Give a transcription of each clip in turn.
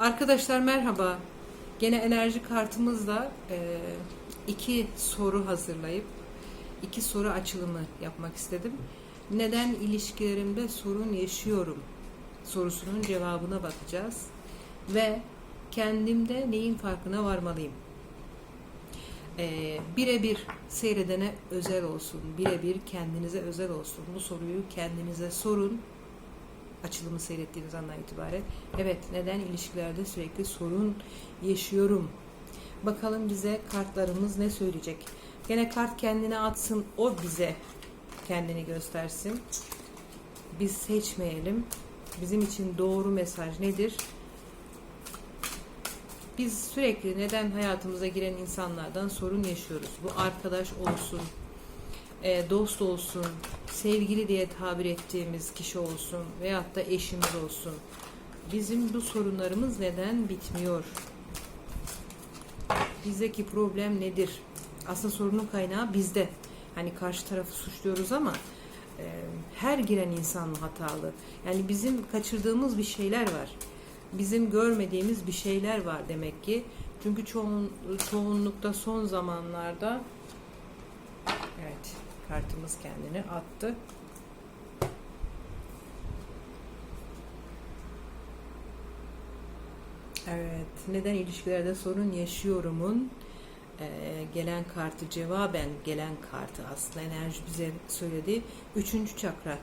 Arkadaşlar merhaba. Gene enerji kartımızla e, iki soru hazırlayıp iki soru açılımı yapmak istedim. Neden ilişkilerimde sorun yaşıyorum sorusunun cevabına bakacağız ve kendimde neyin farkına varmalıyım. E, birebir seyredene özel olsun, birebir kendinize özel olsun. Bu soruyu kendinize sorun açılımı seyrettiğiniz andan itibaren. Evet neden ilişkilerde sürekli sorun yaşıyorum? Bakalım bize kartlarımız ne söyleyecek? Gene kart kendine atsın o bize kendini göstersin. Biz seçmeyelim. Bizim için doğru mesaj nedir? Biz sürekli neden hayatımıza giren insanlardan sorun yaşıyoruz? Bu arkadaş olsun e, dost olsun, sevgili diye tabir ettiğimiz kişi olsun veyahut da eşimiz olsun. Bizim bu sorunlarımız neden bitmiyor? Bizdeki problem nedir? Aslında sorunun kaynağı bizde. Hani karşı tarafı suçluyoruz ama e, her giren insan hatalı. Yani bizim kaçırdığımız bir şeyler var. Bizim görmediğimiz bir şeyler var demek ki. Çünkü çoğun, çoğunlukta son zamanlarda Evet, kartımız kendini attı. Evet, neden ilişkilerde sorun yaşıyorumun e, gelen kartı cevaben gelen kartı aslında enerji bize söyledi. Üçüncü çakra.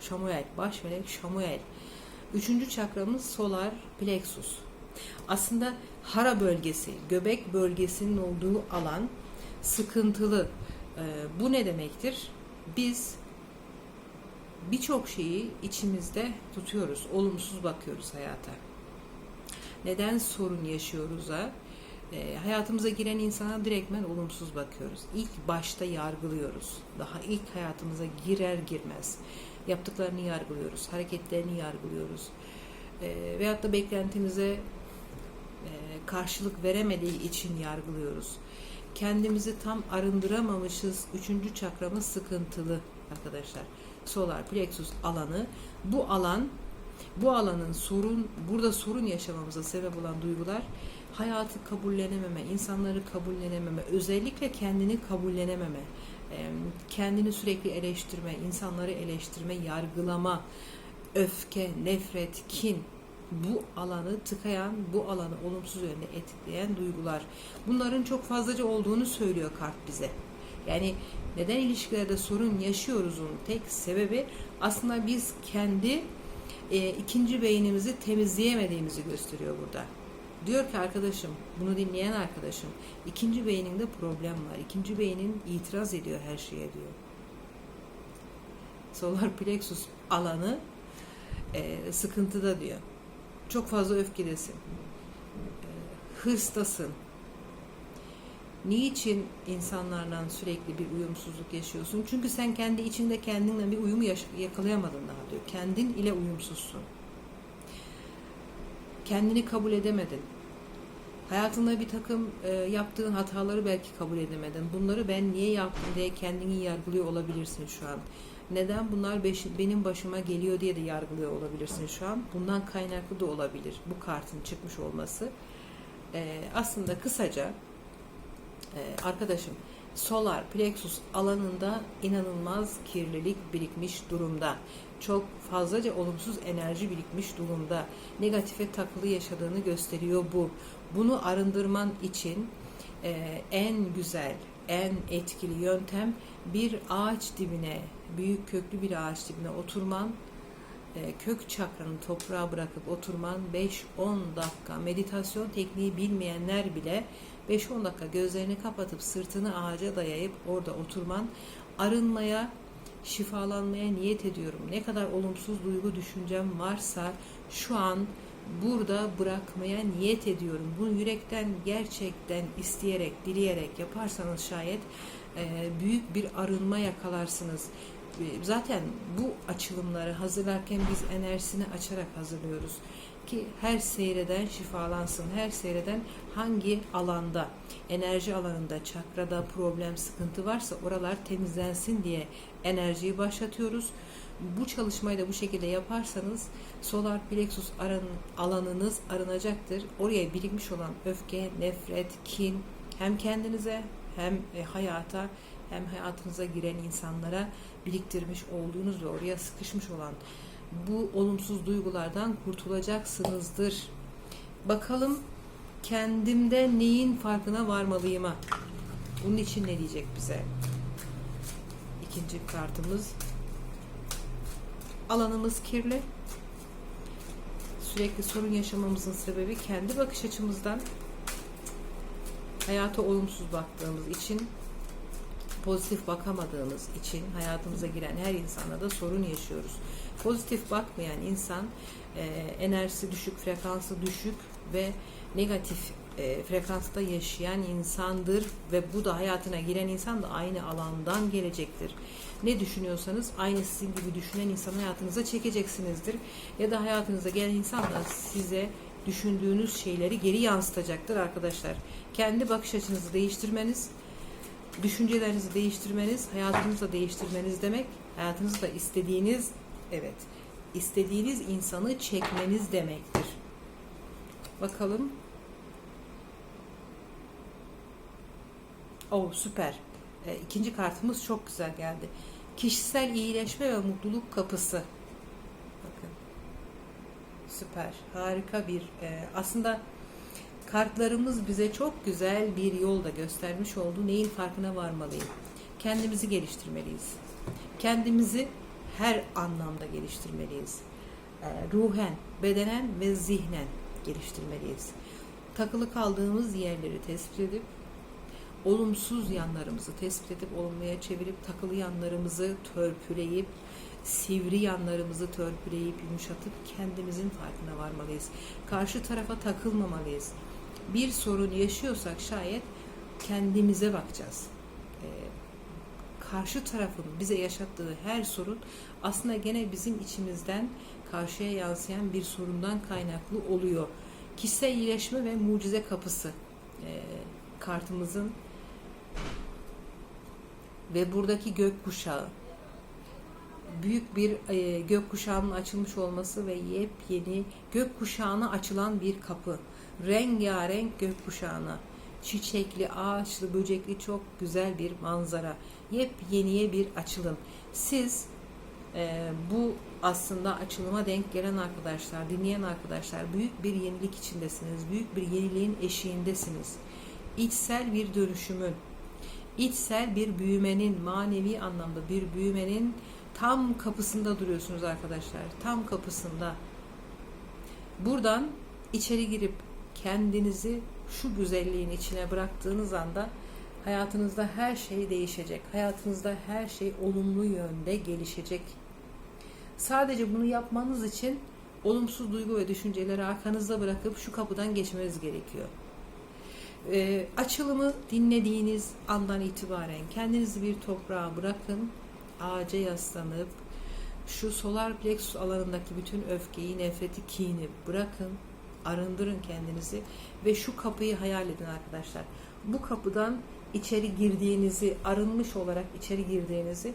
Şamuel, baş melek Şamuel. Üçüncü çakramız solar plexus. Aslında hara bölgesi, göbek bölgesinin olduğu alan sıkıntılı. Ee, bu ne demektir? Biz birçok şeyi içimizde tutuyoruz. Olumsuz bakıyoruz hayata. Neden sorun yaşıyoruz'a? E, hayatımıza giren insana direktmen olumsuz bakıyoruz. İlk başta yargılıyoruz. Daha ilk hayatımıza girer girmez. Yaptıklarını yargılıyoruz. Hareketlerini yargılıyoruz. E, veyahut da beklentimize e, karşılık veremediği için yargılıyoruz kendimizi tam arındıramamışız. Üçüncü çakramız sıkıntılı arkadaşlar. Solar plexus alanı. Bu alan bu alanın sorun, burada sorun yaşamamıza sebep olan duygular hayatı kabullenememe, insanları kabullenememe, özellikle kendini kabullenememe, kendini sürekli eleştirme, insanları eleştirme, yargılama, öfke, nefret, kin, bu alanı tıkayan, bu alanı olumsuz yönde etkileyen duygular. Bunların çok fazlaca olduğunu söylüyor kart bize. Yani neden ilişkilerde sorun yaşıyoruzun tek sebebi aslında biz kendi e, ikinci beynimizi temizleyemediğimizi gösteriyor burada. Diyor ki arkadaşım, bunu dinleyen arkadaşım, ikinci beyninde problem var. İkinci beynin itiraz ediyor her şeye diyor. Solar plexus alanı e, sıkıntıda diyor. Çok fazla öfkelisin. Hırstasın. Niçin insanlardan sürekli bir uyumsuzluk yaşıyorsun? Çünkü sen kendi içinde kendinle bir uyumu yakalayamadın daha diyor. Kendin ile uyumsuzsun. Kendini kabul edemedin. Hayatında bir takım e, yaptığın hataları belki kabul edemedin. Bunları ben niye yaptım diye kendini yargılıyor olabilirsin şu an. Neden bunlar benim başıma geliyor diye de yargılıyor olabilirsin şu an. Bundan kaynaklı da olabilir bu kartın çıkmış olması. E, aslında kısaca e, arkadaşım solar plexus alanında inanılmaz kirlilik birikmiş durumda. Çok fazlaca olumsuz enerji birikmiş durumda. Negatife takılı yaşadığını gösteriyor bu. Bunu arındırman için e, en güzel, en etkili yöntem bir ağaç dibine, büyük köklü bir ağaç dibine oturman, e, kök çakranı toprağa bırakıp oturman 5-10 dakika meditasyon tekniği bilmeyenler bile 5-10 dakika gözlerini kapatıp sırtını ağaca dayayıp orada oturman arınmaya, şifalanmaya niyet ediyorum. Ne kadar olumsuz duygu düşüncem varsa şu an burada bırakmaya niyet ediyorum. Bunu yürekten gerçekten isteyerek, dileyerek yaparsanız şayet e, büyük bir arınma yakalarsınız. E, zaten bu açılımları hazırlarken biz enerjisini açarak hazırlıyoruz ki her seyreden şifalansın. Her seyreden hangi alanda, enerji alanında, çakrada problem, sıkıntı varsa oralar temizlensin diye enerjiyi başlatıyoruz. Bu çalışmayı da bu şekilde yaparsanız solar plexus alanınız arınacaktır. Oraya birikmiş olan öfke, nefret, kin hem kendinize hem e, hayata hem hayatınıza giren insanlara biriktirmiş olduğunuz ve oraya sıkışmış olan bu olumsuz duygulardan kurtulacaksınızdır. Bakalım kendimde neyin farkına varmalıyıma. Bunun için ne diyecek bize? İkinci kartımız. Alanımız kirli. Sürekli sorun yaşamamızın sebebi kendi bakış açımızdan hayata olumsuz baktığımız için pozitif bakamadığımız için hayatımıza giren her insanda da sorun yaşıyoruz. Pozitif bakmayan insan e, enerjisi düşük, frekansı düşük ve negatif e, frekansta yaşayan insandır ve bu da hayatına giren insan da aynı alandan gelecektir. Ne düşünüyorsanız aynı sizin gibi düşünen insan hayatınıza çekeceksinizdir. Ya da hayatınıza gelen insan da size düşündüğünüz şeyleri geri yansıtacaktır arkadaşlar. Kendi bakış açınızı değiştirmeniz, düşüncelerinizi değiştirmeniz, hayatınızı da değiştirmeniz demek, hayatınızda istediğiniz, evet, istediğiniz insanı çekmeniz demektir. Bakalım. Oh süper. E, ikinci kartımız çok güzel geldi. Kişisel iyileşme ve mutluluk kapısı. Bakın. Süper. Harika bir e, aslında kartlarımız bize çok güzel bir yolda göstermiş oldu. Neyin farkına varmalıyım? Kendimizi geliştirmeliyiz. Kendimizi her anlamda geliştirmeliyiz. E, ruhen, bedenen ve zihnen geliştirmeliyiz. Takılı kaldığımız yerleri tespit edip olumsuz yanlarımızı tespit edip olumluya çevirip takılı yanlarımızı törpüleyip sivri yanlarımızı törpüleyip yumuşatıp kendimizin farkına varmalıyız. Karşı tarafa takılmamalıyız. Bir sorun yaşıyorsak şayet kendimize bakacağız. Ee, karşı tarafın bize yaşattığı her sorun aslında gene bizim içimizden karşıya yansıyan bir sorundan kaynaklı oluyor. Kişisel iyileşme ve mucize kapısı e, kartımızın ve buradaki gökkuşağı büyük bir e, gökkuşağının açılmış olması ve yepyeni gökkuşağına açılan bir kapı. Rengarenk gökkuşağına, çiçekli, ağaçlı, böcekli çok güzel bir manzara. Yepyeniye bir açılım. Siz e, bu aslında açılıma denk gelen arkadaşlar, dinleyen arkadaşlar büyük bir yenilik içindesiniz. Büyük bir yeniliğin eşiğindesiniz. İçsel bir dönüşümün, içsel bir büyümenin, manevi anlamda bir büyümenin tam kapısında duruyorsunuz arkadaşlar. Tam kapısında. Buradan içeri girip kendinizi şu güzelliğin içine bıraktığınız anda hayatınızda her şey değişecek. Hayatınızda her şey olumlu yönde gelişecek. Sadece bunu yapmanız için olumsuz duygu ve düşünceleri arkanızda bırakıp şu kapıdan geçmeniz gerekiyor. E, açılımı dinlediğiniz andan itibaren kendinizi bir toprağa bırakın, ağaca yaslanıp şu solar plexus alanındaki bütün öfkeyi, nefreti, kini bırakın, arındırın kendinizi ve şu kapıyı hayal edin arkadaşlar. Bu kapıdan içeri girdiğinizi, arınmış olarak içeri girdiğinizi,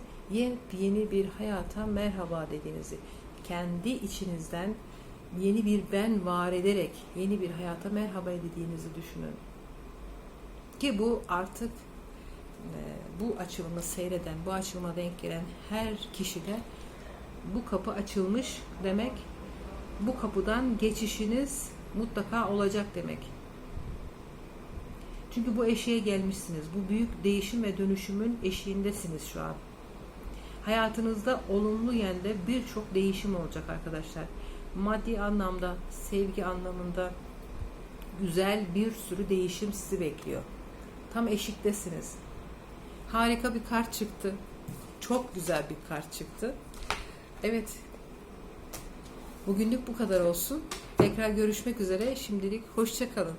yeni bir hayata merhaba dediğinizi, kendi içinizden yeni bir ben var ederek yeni bir hayata merhaba dediğinizi düşünün. Ki bu artık e, bu açılımı seyreden, bu açılıma denk gelen her kişide bu kapı açılmış demek. Bu kapıdan geçişiniz mutlaka olacak demek. Çünkü bu eşiğe gelmişsiniz. Bu büyük değişim ve dönüşümün eşiğindesiniz şu an. Hayatınızda olumlu yönde birçok değişim olacak arkadaşlar. Maddi anlamda, sevgi anlamında güzel bir sürü değişim sizi bekliyor. Tam eşiktesiniz. Harika bir kart çıktı. Çok güzel bir kart çıktı. Evet. Bugünlük bu kadar olsun. Tekrar görüşmek üzere. Şimdilik hoşça kalın.